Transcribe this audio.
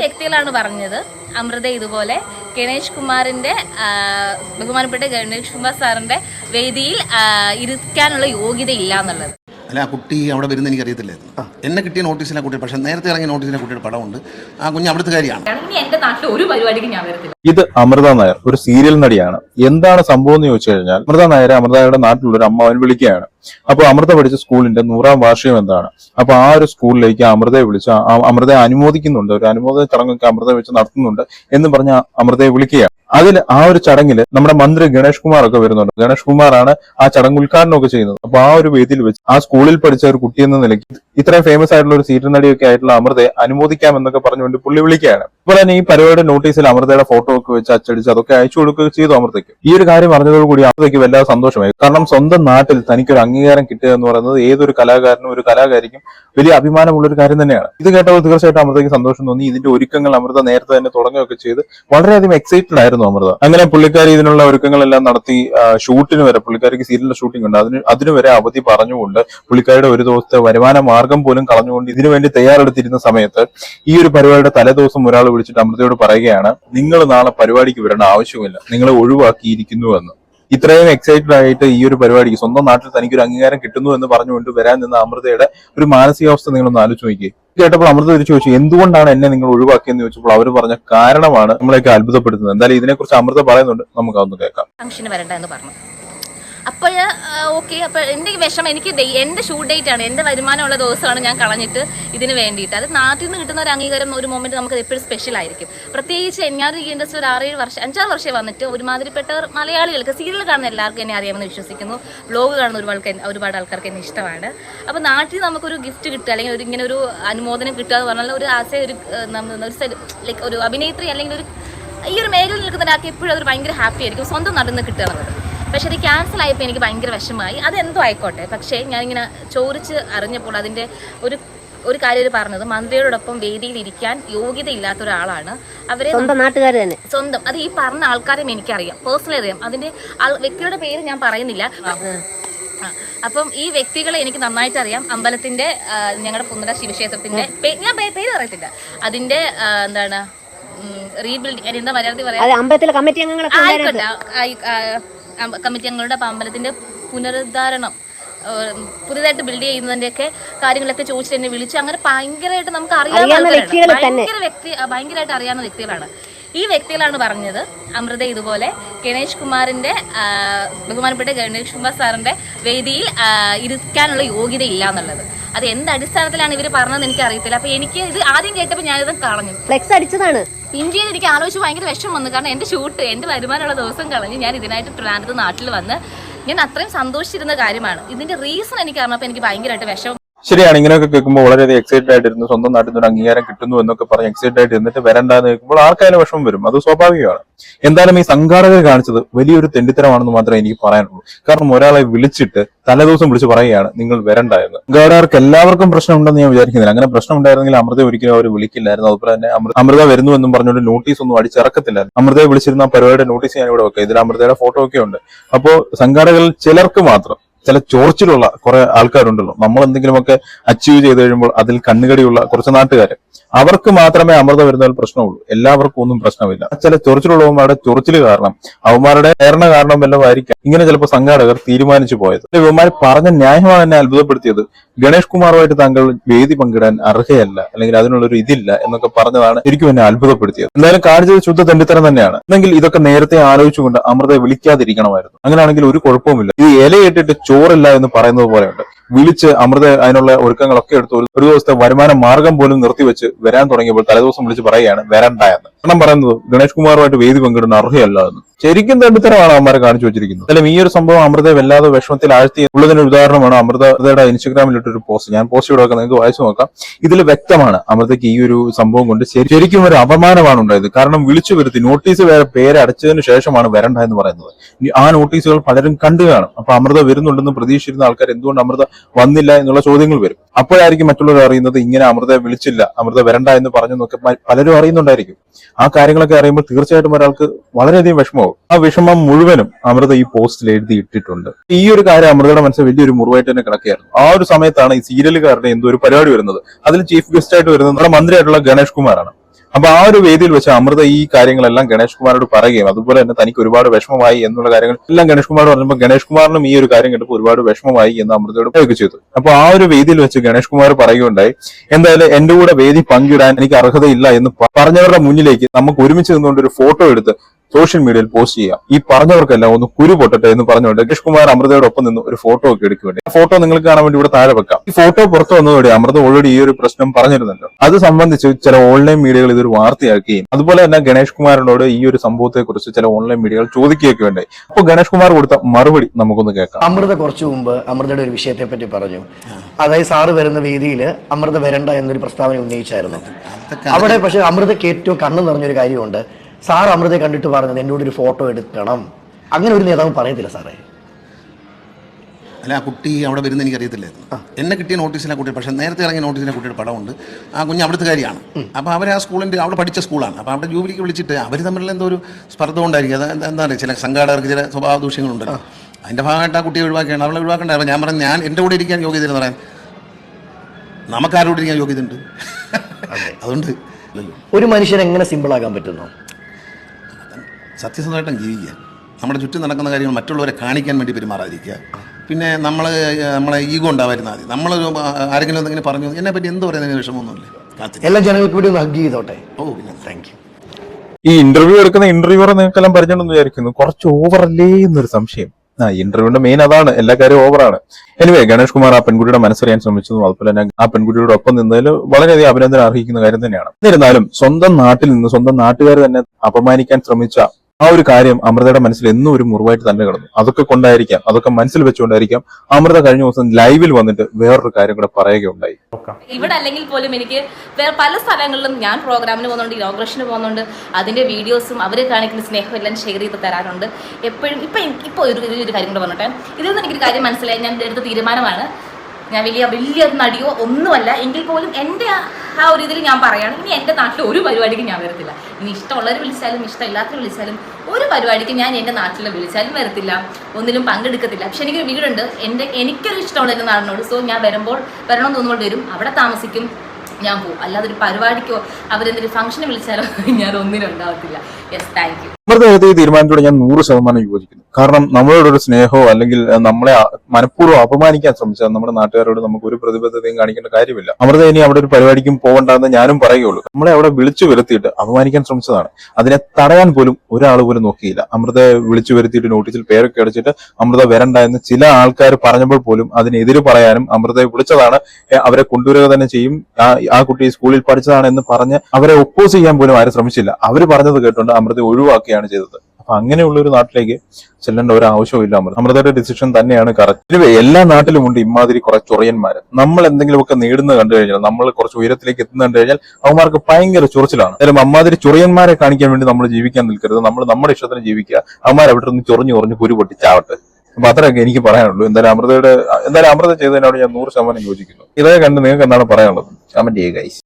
വ്യക്തികളാണ് പറഞ്ഞത്. അമൃത ഇതുപോലെ ഗണേഷ് കുമാറിന്റെ ബഹുമാനപ്പെട്ട ഗണേഷ് കുമാർ സാറിന്റെ വേദിയിൽ ഇരിക്കാനുള്ള യോഗ്യത ഇല്ല എന്നുള്ളത് അല്ല ആ കുട്ടി അവിടെ വരുന്ന എനിക്ക് അറിയത്തില്ലായിരുന്നു എന്നെ കിട്ടിയ നോട്ടീസിലെ കുട്ടി പക്ഷേ നേരത്തെ ഇറങ്ങിയ നോട്ടീസിലെ കുട്ടിയുടെ പടമുണ്ട്. ആ കുഞ്ഞ് അവിടുത്തെ കാര്യമാണ്. എന്റെ നാട്ടിൽ ഒരു പരിപാടിക്ക് ഞാൻ വരത്തില്ല. ഇത് അമൃത നായർ ഒരു സീരിയൽ നടിയാണ്. എന്താണ് സംഭവം എന്ന് ചോദിച്ചു കഴിഞ്ഞാൽ അമൃത നായർ അമൃതയുടെ നാട്ടിലുള്ള ഒരു അമ്മാവൻ വിളിക്കുകയാണ്. അപ്പോൾ അമൃത പഠിച്ച സ്കൂളിന്റെ നൂറാം വാർഷികം എന്താണ്? അപ്പൊ ആ ഒരു സ്കൂളിലേക്ക് അമൃതയെ വിളിച്ച് അമൃതയെ അനുമോദിക്കുന്നുണ്ട്. ഒരു അനുമോദന ചടങ്ങൊക്കെ അമൃത വെച്ച് നടത്തുന്നുണ്ട് എന്ന് പറഞ്ഞ അമൃതയെ വിളിക്കുകയാണ്. അതിൽ ആ ഒരു ചടങ്ങിൽ നമ്മുടെ മന്ത്രി ഗണേഷ് കുമാർ ഒക്കെ വരുന്നുണ്ട്. ഗണേഷ് കുമാറാണ് ആ ചടങ്ങ് ഉദ്ഘാടനം ഒക്കെ ചെയ്യുന്നത്. അപ്പൊ ആ ഒരു വേദിയിൽ വെച്ച് ആ സ്കൂളിൽ പഠിച്ച ഒരു കുട്ടി എന്ന നിലയ്ക്ക് ഇത്രയും ഫേമസ് ആയിട്ടുള്ള ഒരു സീറ്റ് നടിയൊക്കെ ആയിട്ടുള്ള അമൃതയെ അനുമോദിക്കാം എന്നൊക്കെ പറഞ്ഞുകൊണ്ട് പുള്ളി വിളിക്കുകയാണ്. ഇപ്പോൾ തന്നെ ഈ പരിപാടിയുടെ നോട്ടീസിൽ അമൃതയുടെ ഫോട്ടോ ഒക്കെ വെച്ച് അച്ചടിച്ച് അതൊക്കെ അയച്ചു കൊടുക്കുക ചെയ്തു അമൃതയ്ക്ക്. ഈ ഒരു കാര്യം അറിഞ്ഞതോടുകൂടി അമൃതയ്ക്ക് വല്ലാതെ സന്തോഷമായി. കാരണം സ്വന്തം നാട്ടിൽ തനിക്കൊരു അംഗീകാരം കിട്ടുക എന്ന് പറയുന്നത് ഏതൊരു കലാകാരനും ഒരു കലാകാരിക്കും വലിയ അഭിമാനമുള്ള ഒരു കാര്യം തന്നെയാണ്. ഇത് കേട്ടപ്പോൾ തീർച്ചയായിട്ടും അമൃതയ്ക്ക് സന്തോഷം തോന്നി. ഇതിന്റെ ഒരുക്കങ്ങൾ അമൃത നേരത്തെ തന്നെ തുടങ്ങുകയൊക്കെ ചെയ്ത് വളരെയധികം എക്സൈറ്റഡ് ആയിരുന്നു അമൃത. അങ്ങനെ പുള്ളിക്കാരി ഇതിനുള്ള ഒരുക്കങ്ങളെല്ലാം നടത്തി ഷൂട്ടിന് വരെ പുള്ളിക്കാരിക്ക് സീരിയലിന്റെ ഷൂട്ടിംഗ് ഉണ്ട്. അതിന് അതിനു വരെ അവധി പറഞ്ഞുകൊണ്ട് പുള്ളിക്കാരുടെ ഒരു ദിവസത്തെ വരുമാന മാർഗം പോലും കളഞ്ഞുകൊണ്ട് ഇതിനു വേണ്ടി തയ്യാറെടുത്തിരുന്ന സമയത്ത് ഈ ഒരു പരിപാടിയുടെ തലേദിവസം ഒരാൾ വിളിച്ചിട്ട് അമൃതയോട് പറയുകയാണ് നിങ്ങൾ നാളെ പരിപാടിക്ക് വരേണ്ട ആവശ്യമില്ല. നിങ്ങളെ ഒഴിവാക്കിയിരിക്കുന്നു എന്ന്. ഇത്രയും എക്സൈറ്റഡ് ആയിട്ട് ഈ ഒരു പരിപാടിക്ക് സ്വന്തം നാട്ടിൽ തനിക്കൊരു അംഗീകാരം കിട്ടുന്നു എന്ന് പറഞ്ഞുകൊണ്ട് വരാൻ നിന്ന അമൃതയുടെ ഒരു മാനസികാവസ്ഥ നിങ്ങളൊന്ന് ആലോചിച്ച് നോക്കിയേ. കേട്ടപ്പോൾ അമൃത തിരിച്ചു ചോദിച്ചു എന്തുകൊണ്ടാണ് എന്നെ നിങ്ങൾ ഒഴിവാക്കിയെന്ന് ചോദിച്ചപ്പോൾ അവർ പറഞ്ഞ കാരണമാണ് നമ്മളെയൊക്കെ അത്ഭുതപ്പെടുത്തുന്നത്? എന്തായാലും ഇതിനെക്കുറിച്ച് അമൃത പറയുന്നുണ്ട് നമുക്ക് അതൊന്ന് കേൾക്കാം. ഫംഗ്ഷന് വരണ്ട എന്ന് പറഞ്ഞു. അപ്പോൾ ഓക്കെ അപ്പോൾ എന്റെ വിഷമം എനിക്ക് എന്റെ ഷൂട്ട് ഡേറ്റ് ആണ് എന്റെ വരുമാനമുള്ള ദിവസമാണ് ഞാൻ കളഞ്ഞിട്ട് ഇതിന് വേണ്ടിയിട്ട്. അത് നാട്ടിൽ നിന്ന് കിട്ടുന്ന ഒരു അംഗീകാരം ഒരു മൊമെന്റ് നമുക്ക് എപ്പോഴും സ്പെഷ്യൽ ആയിരിക്കും. പ്രത്യേകിച്ച് ഞാൻ ഈ ഇൻഡസ്ട്രി ഒരു ആറേഴ് വർഷം അഞ്ചാറ് വർഷം വന്നിട്ട് ഒരുമാതിരിപ്പെട്ടവർ മലയാളികൾക്ക് സീരിയൽ കാണുന്ന എല്ലാവർക്കും എന്നെ അറിയാമെന്ന് വിശ്വസിക്കുന്നു. ബ്ലോഗ് കാണുന്ന ഒരുപാട് ഒരുപാട് ആൾക്കാർക്ക് എന്നെ ഇഷ്ടമാണ്. അപ്പോൾ നാട്ടിൽ നമുക്കൊരു ഗിഫ്റ്റ് കിട്ടുക അല്ലെങ്കിൽ ഒരു ഇങ്ങനെ ഒരു അനുമോദനം കിട്ടുക എന്ന് പറഞ്ഞാൽ ഒരു ആശയ ഒരു ലൈക്ക് ഒരു അഭിനേത്രി അല്ലെങ്കിൽ ഒരു ഈ ഒരു മേഖലയിൽ നിൽക്കുന്ന ഒരാൾക്ക് എപ്പോഴും അതൊരു ഭയങ്കര ഹാപ്പി ആയിരിക്കും. സ്വന്തം നടന്ന് കിട്ടുക എന്നുള്ളത്. പക്ഷെ അത് ക്യാൻസൽ ആയപ്പോൾ എനിക്ക് ഭയങ്കര വിഷമമായി. അതെന്തോ ആയിക്കോട്ടെ. പക്ഷേ ഞാനിങ്ങനെ ചോദിച്ച് അറിഞ്ഞപ്പോൾ അതിന്റെ ഒരു ഒരു കാര്യം പറഞ്ഞത് മന്ത്രിയോടൊപ്പം വേദിയിൽ ഇരിക്കാൻ യോഗ്യതയില്ലാത്ത ഒരാളാണ്. അവരെ സ്വന്തം നാട്ടുകാർ തന്നെ. സ്വന്തം അത് ഈ പറഞ്ഞ ആൾക്കാരെയും എനിക്കറിയാം. പേഴ്സണലി അറിയാം. അതിന്റെ വ്യക്തിയുടെ പേര് ഞാൻ പറയുന്നില്ല. അപ്പം ഈ വ്യക്തികളെ എനിക്ക് നന്നായിട്ട് അറിയാം. അമ്പലത്തിന്റെ ഞങ്ങളുടെ പുന്നര ശിവക്ഷേത്രത്തിന്റെ ഞാൻ പേര് പറയത്തില്ല. അതിന്റെ എന്താണ് റീബിൽഡിങ് എന്താ മലയാളത്തിൽ പറയാം? അമ്പലത്തിലെ കമ്മിറ്റി അംഗങ്ങളൊക്കെ. ആയിക്കോട്ടെ. കമ്മിറ്റി അംഗങ്ങളുടെ അമ്പലത്തിന്റെ പുനരുദ്ധാരണം പുതിയതായിട്ട് ബിൽഡ് ചെയ്യുന്നതിന്റെയൊക്കെ കാര്യങ്ങളൊക്കെ ചോദിച്ചിട്ട് എന്നെ വിളിച്ചു. അങ്ങനെ ഭയങ്കരമായിട്ട് നമുക്ക് അറിയാവുന്ന. ഭയങ്കര വ്യക്തി ഭയങ്കരമായിട്ട് അറിയാവുന്ന വ്യക്തികളാണ്. ഈ വ്യക്തികളാണ് പറഞ്ഞത് അമൃത ഇതുപോലെ ഗണേഷ് കുമാറിന്റെ ബഹുമാനപ്പെട്ട ഗണേഷ് കുമാർ സാറിന്റെ വേദിയിൽ ഇരിക്കാനുള്ള യോഗ്യത ഇല്ല എന്നുള്ളത്. അത് എന്ത് അടിസ്ഥാനത്തിലാണ് ഇവർ പറഞ്ഞതെന്ന് എനിക്ക് അറിയത്തില്ല അപ്പൊ എനിക്ക് ഇത് ആദ്യം കേട്ടപ്പോൾ ഞാനിത് കളഞ്ഞു. ഫ്ലെക്സ് അടിച്ചതാണ്. ഇന്ത്യയിൽ എനിക്ക് ആലോചിച്ച് ഭയങ്കര വിഷം വന്നു. കാരണം എന്റെ ഷൂട്ട് എന്റെ വരുമാനമുള്ള ദിവസം കളഞ്ഞ് ഞാൻ ഇതിനായിട്ട് ട്രിവാൻഡ്രത്ത് നാട്ടിൽ വന്ന് ഞാൻ അത്രയും സന്തോഷിച്ചിരുന്ന കാര്യമാണ്. ഇതിന്റെ റീസൺ എനിക്ക് അറിഞ്ഞപ്പോൾ എനിക്ക് ഭയങ്കരമായിട്ട് വിഷമം ശരിയാണ് ഇങ്ങനെയൊക്കെ കേൾക്കുമ്പോൾ വളരെയധികം എക്സൈറ്റഡ് ആയിട്ടിരുന്നു. സ്വന്തം നാട്ടിൽ നിന്ന് ഒരു അംഗീകാരം കിട്ടുന്നു എന്നൊക്കെ പറഞ്ഞ് എക്സൈറ്റഡ് ആയിട്ട് ഇരുന്നിട്ട് വരണ്ടെന്ന് കേൾക്കുമ്പോൾ ആർക്കായാലും വിഷമം വരും. അത് സ്വാഭാവികമാണ്. എന്തായാലും ഈ സംഘാടകർ കാണിച്ചത് വലിയൊരു തെണ്ടിത്തരമാണെന്ന് മാത്രമേ എനിക്ക് പറയാനുള്ളൂ. കാരണം ഒരാളെ വിളിച്ചിട്ട് തലേദിവസം വിളിച്ച് പറയുകയാണ് നിങ്ങൾ വരണ്ട എന്ന്. സംഘാടകർക്ക് എല്ലാവർക്കും പ്രശ്നം ഉണ്ടെന്ന് ഞാൻ വിചാരിക്കുന്നില്ല. അങ്ങനെ പ്രശ്നം ഉണ്ടായിരുന്നെങ്കിൽ അമൃത ഒരിക്കലും അവർ വിളിക്കില്ലായിരുന്നു. അതുപോലെ തന്നെ അമൃത വരുന്നു എന്നും പറഞ്ഞുകൊണ്ട് നോട്ടീസ് ഒന്നും അടിച്ചിറക്കത്തില്ലായിരുന്നു. അമൃതയെ വിളിച്ചിരുന്ന പരിപാടിയുടെ നോട്ടീസ് ഞാൻ ഇവിടെ വെക്കാം. ഇതിൽ അമൃതയുടെ ഫോട്ടോ ഒക്കെ ഉണ്ട്. അപ്പോൾ സംഘാടകരിൽ ചിലർക്ക് മാത്രം ചില ചോർച്ചിലുള്ള കുറെ ആൾക്കാരുണ്ടല്ലോ. നമ്മൾ എന്തെങ്കിലുമൊക്കെ അച്ചീവ് ചെയ്ത് കഴിയുമ്പോൾ അതിൽ കണ്ണുകടിയുള്ള കുറച്ച് നാട്ടുകാർ. അവർക്ക് മാത്രമേ അമൃത വരുന്നതിൽ പ്രശ്നമുള്ളൂ. എല്ലാവർക്കും ഒന്നും പ്രശ്നമില്ല. ചില ചൊറിച്ചിലുള്ളവന്മാരുടെ ചൊറിച്ചിൽ കാരണം അവന്മാരുടെ പ്രേരണ കാരണം വല്ലതും ആയിരിക്കാം. ഇങ്ങനെ ചിലപ്പോൾ സംഘാടകർ തീരുമാനിച്ചു പോയത്. ഇവന്മാർ പറഞ്ഞ ന്യായമാണ് എന്നെ അത്ഭുതപ്പെടുത്തിയത്. ഗണേഷ് കുമാറുമായിട്ട് താങ്കൾ വേദി പങ്കിടാൻ അർഹയല്ല അല്ലെങ്കിൽ അതിനുള്ള ഒരു ഇതില്ല എന്നൊക്കെ പറഞ്ഞതാണ് ശരിക്കും എന്നെ അത്ഭുതപ്പെടുത്തിയത്. എന്തായാലും കാണിച്ചത് ശുദ്ധ തെണ്ടിത്തരം തന്നെയാണ്. എന്നെങ്കിൽ ഇതൊക്കെ നേരത്തെ ആലോചിച്ചുകൊണ്ട് അമൃതയെ വിളിക്കാതിരിക്കണമായിരുന്നു. അങ്ങനെയാണെങ്കിൽ ഒരു കുഴപ്പവുമില്ല. ഇത് ഇലയിട്ടിട്ട് ചോറില്ല എന്ന് പറയുന്നത് പോലെയുണ്ട്. വിളിച്ച് അമൃത അതിനുള്ള ഒരുക്കങ്ങളൊക്കെ എടുത്ത് ഒരു ദിവസത്തെ വരുമാന മാർഗം പോലും നിർത്തിവെച്ച് വരാൻ തുടങ്ങിയപ്പോൾ തലേദിവസം വിളിച്ച് പറയുകയാണ് വരണ്ട എന്ന് കാരണം പറയുന്നത് ഗണേഷ് കുമാറുമായിട്ട് വേദി പങ്കിടുന്ന അർഹയല്ല എന്ന്. ശരിക്കും തെണ്ടിത്തരമാണ് അവന്മാരെ കാണിച്ചു വെച്ചിരിക്കുന്നത്. അല്ലെങ്കിൽ ഈ ഒരു സംഭവം അമൃതയെ വല്ലാതെ വിഷമത്തിൽ ആഴ്ത്തി ഉള്ളതിന് ഉദാഹരണമാണ് അമൃതയുടെ ഇൻസ്റ്റഗ്രാമിൽ ഇട്ടൊരു പോസ്റ്റ് ഞാൻ പോസ്റ്റ് ഇവിടെ വെക്കാം നിങ്ങൾക്ക് വായിച്ചു നോക്കാം. ഇതിൽ വ്യക്തമാണ് അമൃതയ്ക്ക് ഈ ഒരു സംഭവം കൊണ്ട് ശരി- ശരിക്കും ഒരു അപമാനമാണ് ഉണ്ടായത്. കാരണം വിളിച്ചു വരുത്തി നോട്ടീസ് വേറെ പേര് അടച്ചതിന് ശേഷമാണ് വരണ്ട എന്ന് പറയുന്നത് ആ നോട്ടീസുകൾ പലരും കണ്ടു കാണും. അപ്പൊ അമൃത വരുന്നുണ്ടെന്ന് പ്രതീക്ഷിച്ചിരുന്ന ആൾക്കാർ എന്തുകൊണ്ട് അമൃത വന്നില്ല എന്നുള്ള ചോദ്യങ്ങൾ വരും. അപ്പോഴായിരിക്കും മറ്റുള്ളവർ അറിയുന്നത് ഇങ്ങനെ അമൃതയെ വിളിച്ചില്ല അമൃത വരണ്ട എന്ന് പറഞ്ഞു എന്നൊക്കെ പലരും അറിയുന്നുണ്ടായിരിക്കും. ആ കാര്യങ്ങളൊക്കെ അറിയുമ്പോൾ തീർച്ചയായിട്ടും ഒരാൾക്ക് വളരെയധികം വിഷമമാകും ആ വിഷമം മുഴുവനും അമൃത ഈ പോസ്റ്റിൽ എഴുതി ഇട്ടിട്ടുണ്ട്. ഈ ഒരു കാര്യം അമൃതയുടെ മനസ്സിൽ വലിയൊരു മുറിവായിട്ട് തന്നെ കിടക്കുകയായിരുന്നു. ആ ഒരു സമയത്താണ് ഈ സീരിയലുകാരുടെ എന്തോ ഒരു പരിപാടി വരുന്നത്. അതിൽ ചീഫ് ഗസ്റ്റ് ആയിട്ട് വരുന്നത് നമ്മുടെ മന്ത്രിയായിട്ടുള്ള ഗണേഷ് കുമാറാണ്. അപ്പൊ ആ ഒരു വേദിയിൽ വെച്ച് അമൃത ഈ കാര്യങ്ങളെല്ലാം ഗണേഷ് കുമാരോട് പറയുകയും അതുപോലെ തന്നെ തനിക്ക് ഒരുപാട് വിഷമമായി എന്നുള്ള കാര്യങ്ങൾ എല്ലാം ഗണേഷ് കുമാർ പറഞ്ഞപ്പോൾ ഗണേഷ് കുമാറിനും ഈ ഒരു കാര്യം കേട്ടപ്പോൾ ഒരുപാട് വിഷമമായി എന്ന് അമൃതയോട് പറയുകയൊക്കെ ചെയ്തു. അപ്പൊ ആ ഒരു വേദിയിൽ വെച്ച് ഗണേഷ് കുമാർ പറയുകയുണ്ടായി എന്തായാലും എന്റെ കൂടെ വേദി പങ്കിടാൻ എനിക്ക് അർഹതയില്ല എന്ന് പറഞ്ഞവരുടെ മുന്നിലേക്ക് നമുക്ക് ഒരുമിച്ച് നിന്നുകൊണ്ട് ഒരു ഫോട്ടോ എടുത്ത് സോഷ്യൽ മീഡിയയിൽ പോസ്റ്റ് ചെയ്യാം. ഈ പറഞ്ഞവർക്കെല്ലാം ഒന്ന് കുരു പൊട്ടട്ടെ എന്ന് പറഞ്ഞുകൊണ്ട് രകേഷ് കുമാർ അമൃതയോടൊപ്പം നിന്ന് ഒരു ഫോട്ടോ ഒക്കെ എടുക്കുകയാണ് ആ ഫോട്ടോ നിങ്ങൾക്ക് കാണാൻ വേണ്ടി ഇവിടെ താഴെ വെക്കാം. ഈ ഫോട്ടോ പുറത്തു വന്നതോടെ അമൃത ഓൾറെഡി ഈ ഒരു പ്രശ്നം പറഞ്ഞിരുന്നല്ലോ. അത് സംബന്ധിച്ച് ചില ഓൺലൈൻ മീഡിയകൾ ഇതൊരു വാർത്തയാക്കുകയും അതുപോലെ തന്നെ ഗണേഷ് കുമാറിനോട് ഈ ഒരു സംഭവത്തെ കുറിച്ച് ചില ഓൺലൈൻ മീഡിയകൾ ചോദിക്കുകയൊക്കെ ഉണ്ടായി. അപ്പോൾ ഗണേഷ് കുമാർ കൊടുത്ത മറുപടി നമുക്കൊന്ന് കേൾക്കാം. അമൃത കുറച്ചു മുമ്പ് അമൃതയുടെ ഒരു വിഷയത്തെ പറ്റി പറഞ്ഞു. അതായത് സാറ് വരുന്ന വേദിയിൽ അമൃത വരണ്ട എന്നൊരു പ്രസ്താവന ഉന്നയിച്ചായിരുന്നു. അവിടെ പക്ഷെ അമൃതയ്ക്ക് ഏറ്റവും കണ്ണു നിറഞ്ഞൊരു കാര്യമുണ്ട്. സാർ അമൃതയെ കണ്ടിട്ട് പറഞ്ഞത് എന്നോട് ഒരു ഫോട്ടോ എടുക്കണം. അങ്ങനെ ഒരു നേതാവ് പറയത്തില്ല സാറേ. അല്ല ആ കുട്ടി അവിടെ വരുന്ന എനിക്ക് അറിയത്തില്ലായിരുന്നു എന്നെ കിട്ടിയ നോട്ടീസിലെ കുട്ടി പക്ഷേ നേരത്തെ ഇറങ്ങിയ നോട്ടീസിലെ കുട്ടിയുടെ പടമുണ്ട്. ആ കുഞ്ഞ് അവിടുത്തെ കാര്യമാണ്. അപ്പോൾ അവർ ആ സ്കൂളിന്റെ അവിടെ പഠിച്ച സ്കൂളാണ്. അപ്പോൾ അവിടെ ജൂബിലിക്ക് വിളിച്ചിട്ട് അവർ തമ്മിലുള്ള എന്തോ ഒരു സ്പർദ്ധ ഉണ്ടായിരിക്കും അത് എന്താ- പറയുക ചില സംഘാടകർക്ക് ചില സ്വഭാവ ദൂഷ്യങ്ങളുണ്ടല്ലോ. അതിന്റെ ഭാഗമായിട്ട് ആ കുട്ടിയെ ഒഴിവാക്കിയാണ്. അവളെ ഒഴിവാക്കേണ്ട? അപ്പോൾ ഞാൻ പറഞ്ഞു ഞാൻ എന്റെ കൂടെ ഇരിക്കാൻ യോഗ്യത എന്ന് പറയാൻ നമുക്കാരോട് ഇരിക്കാൻ യോഗ്യതയുണ്ട്? അതുകൊണ്ട് ഒരു മനുഷ്യൻ എങ്ങനെ സിമ്പിളാകാൻ പറ്റുന്നു? സത്യസന്ധമായിട്ടും ജീവിക്കുക. നമ്മുടെ ചുറ്റും നടക്കുന്ന കാര്യങ്ങൾ മറ്റുള്ളവരെ കാണിക്കാൻ വേണ്ടി പെരുമാറാതിരിക്കുക. പിന്നെ നമ്മൾ നമ്മളെ ഈഗോ ഉണ്ടാവായിരുന്ന ആദ്യം നമ്മൾ ആരെങ്കിലും എന്തെങ്കിലും പറഞ്ഞു എന്നെ പറ്റി എന്ത് പറയുന്നതിന് വിഷമമൊന്നുമില്ല. എല്ലാ ജനങ്ങൾക്ക് വേണ്ടി ഒന്ന് ഹഗ് ചെയ്തോട്ടെ? ഓ പിന്നെ. താങ്ക് യു ഈ ഇന്റർവ്യൂ എടുക്കുന്ന ഇന്റർവ്യൂവർ നിങ്ങൾക്കെല്ലാം പറഞ്ഞു വിചാരിക്കുന്നു. കുറച്ച് ഓവറല്ലേ എന്നൊരു സംശയം. ആ ഇന്റർവ്യൂവിന്റെ മെയിൻ അതാണ്. എല്ലാ കാര്യവും ഓവറാണ് എനിവേ ഗണേഷ് കുമാർ ആ പെൺകുട്ടിയുടെ മനസ്സറിയാൻ ശ്രമിച്ചതും അതുപോലെ തന്നെ ആ പെൺകുട്ടിയുടെ ഒപ്പം നിന്നതിൽ വളരെയധികം അഭിനന്ദനം അർഹിക്കുന്ന കാര്യം തന്നെയാണ്. എന്നിരുന്നാലും സ്വന്തം നാട്ടിൽ നിന്ന് സ്വന്തം നാട്ടുകാർ തന്നെ അപമാനിക്കാൻ ശ്രമിച്ച ആ ഒരു കാര്യം അമൃതയുടെ മനസ്സിൽ എന്നും ഒരു മുറിവായിട്ട് തന്നെ കിടന്നു. അതൊക്കെ കൊണ്ടായിരിക്കാം അതൊക്കെ മനസ്സിൽ വെച്ചുകൊണ്ടായിരിക്കാം അമൃത കഴിഞ്ഞ ദിവസം ലൈവിൽ വന്നിട്ട് വേറൊരു കാര്യം കൂടെ പറയുകയുണ്ടായി. ഇവിടെ അല്ലെങ്കിൽ പോലും എനിക്ക് വേറെ പല സ്ഥലങ്ങളിലും ഞാൻ പ്രോഗ്രാമിന് പോകുന്നുണ്ട് ഇനോഗ്രേഷന് പോകുന്നുണ്ട്. അതിന്റെ വീഡിയോസും അവർ കാണിക്കുന്ന സ്നേഹം എല്ലാം ഷെയർ ചെയ്ത് തരാറുണ്ട്. എപ്പോഴും ഇപ്പൊ ഇപ്പൊ ഇപ്പോൾ ഒരു ഒരു കാര്യം കൂടെ പറഞ്ഞിട്ട്. ഇതിൽ നിന്ന് എനിക്കൊരു കാര്യം മനസ്സിലായി. ഞാൻ എടുത്ത തീരുമാനമാണ്. ഞാൻ വലിയ വലിയ നടിയോ ഒന്നുമല്ല. എങ്കിൽ പോലും എന്റെ ആ- ഒരു ഇതിൽ ഞാൻ പറയുകയാണ് ഇനി എന്റെ നാട്ടിൽ ഒരു പരിപാടിക്ക് ഞാൻ വരത്തില്ല. ഇനി ഇഷ്ടമുള്ളവർ വിളിച്ചാലും ഇഷ്ടമില്ലാത്തവർ വിളിച്ചാലും ഒരു പരിപാടിക്ക് ഞാൻ എന്റെ നാട്ടിൽ വിളിച്ചാലും വരത്തില്ല. ഒന്നിലും പങ്കെടുക്കത്തില്ല. പക്ഷെ എനിക്കൊരു വീടുണ്ട്. എന്റെ എനിക്കൊരു ഇഷ്ടമുള്ള എന്റെ നാടിനോട്. സോ ഞാൻ വരുമ്പോൾ വരണമെന്ന് തോന്നുമ്പോൾ വരും. അവിടെ താമസിക്കും. ഞാൻ പോകും അല്ലാതെ ഒരു പരിപാടിക്കോ അവരെന്തൊരു ഫംഗ്ഷന് വിളിച്ചാലോ ഞാൻ ഒന്നിനും ഉണ്ടാവത്തില്ല. യെസ് താങ്ക് യു അമൃത ഈ തീരുമാനത്തോട് ഞാൻ നൂറ് ശതമാനം യോജിക്കുന്നു. കാരണം നമ്മളോട് ഒരു സ്നേഹമോ അല്ലെങ്കിൽ നമ്മളെ മനഃപൂർവം അപമാനിക്കാൻ ശ്രമിച്ചാൽ നമ്മുടെ നാട്ടുകാരോട് നമുക്ക് ഒരു പ്രതിബദ്ധതയും കാണിക്കേണ്ട കാര്യമില്ല. അമൃത ഇനി അവിടെ ഒരു പരിപാടിക്കും പോകണ്ടെന്ന് ഞാനും പറയുകയുള്ളൂ. നമ്മളെ അവിടെ വിളിച്ചു വരുത്തിയിട്ട് അപമാനിക്കാൻ ശ്രമിച്ചതാണ്. അതിനെ തടയാൻ പോലും ഒരാൾ പോലും നോക്കിയില്ല. അമൃത വിളിച്ചു വരുത്തിയിട്ട് നോട്ടീസിൽ പേരൊക്കെ അടിച്ചിട്ട് അമൃത വരണ്ട എന്ന് ചില ആൾക്കാർ പറഞ്ഞപ്പോൾ പോലും അതിനെതിരെ പറയാനും അമൃതയെ വിളിച്ചതാണ്. അവരെ കൊണ്ടുവരിക തന്നെ ചെയ്യും. ആ കുട്ടി സ്കൂളിൽ പഠിച്ചതാണ് എന്ന് പറഞ്ഞ് അവരെ ഒപ്പോസ് ചെയ്യാൻ പോലും ആരും ശ്രമിച്ചില്ല. അവർ പറഞ്ഞത് കേട്ടുകൊണ്ട് അമൃത ഒഴിവാക്കുകയാണ് ചെയ്തത്. അപ്പൊ അങ്ങനെയുള്ള ഒരു നാട്ടിലേക്ക് ചെല്ലേണ്ട ഒരു ആവശ്യമില്ല അമൃത. അമൃതയുടെ ഡിസിഷൻ തന്നെയാണ് കറക്റ്റ് എല്ലാ നാട്ടിലും ഉണ്ട് ഇമാതിരി കുറെ ചൊറിയന്മാര്. നമ്മൾ എന്തെങ്കിലുമൊക്കെ നേടുന്നത് കണ്ടു കഴിഞ്ഞാൽ നമ്മൾ കുറച്ച് ഉയരത്തിലേക്ക് എത്തുന്ന കണ്ടു കഴിഞ്ഞാൽ അവന്മാർക്ക് ഭയങ്കര ചൊറിച്ചിലാണ്. എന്തായാലും അമ്മാതിരി ചൊറിയന്മാരെ കാണിക്കാൻ വേണ്ടി നമ്മൾ ജീവിക്കാൻ നിൽക്കരുത്. നമ്മൾ നമ്മുടെ ഇഷ്ടത്തിന് ജീവിക്കുക. അവന്മാർ അവിടെ നിന്ന് ചൊറിഞ്ഞു ചൊറിഞ്ഞ് കുരു പൊട്ടിച്ചാവട്ടെ. അപ്പൊ അത്രയൊക്കെ എനിക്ക് പറയാനുള്ളൂ. എന്തായാലും അമൃതയുടെ എന്തായാലും അമൃത ചെയ്തതിനോട് ഞാൻ നൂറ് ശതമാനം യോജിക്കുന്നു. ഇതേ കണ്ട് നിങ്ങൾക്ക് എന്താണ് പറയാനുള്ളത്? കമന്റ് ചെയ്യുക ഗൈസ്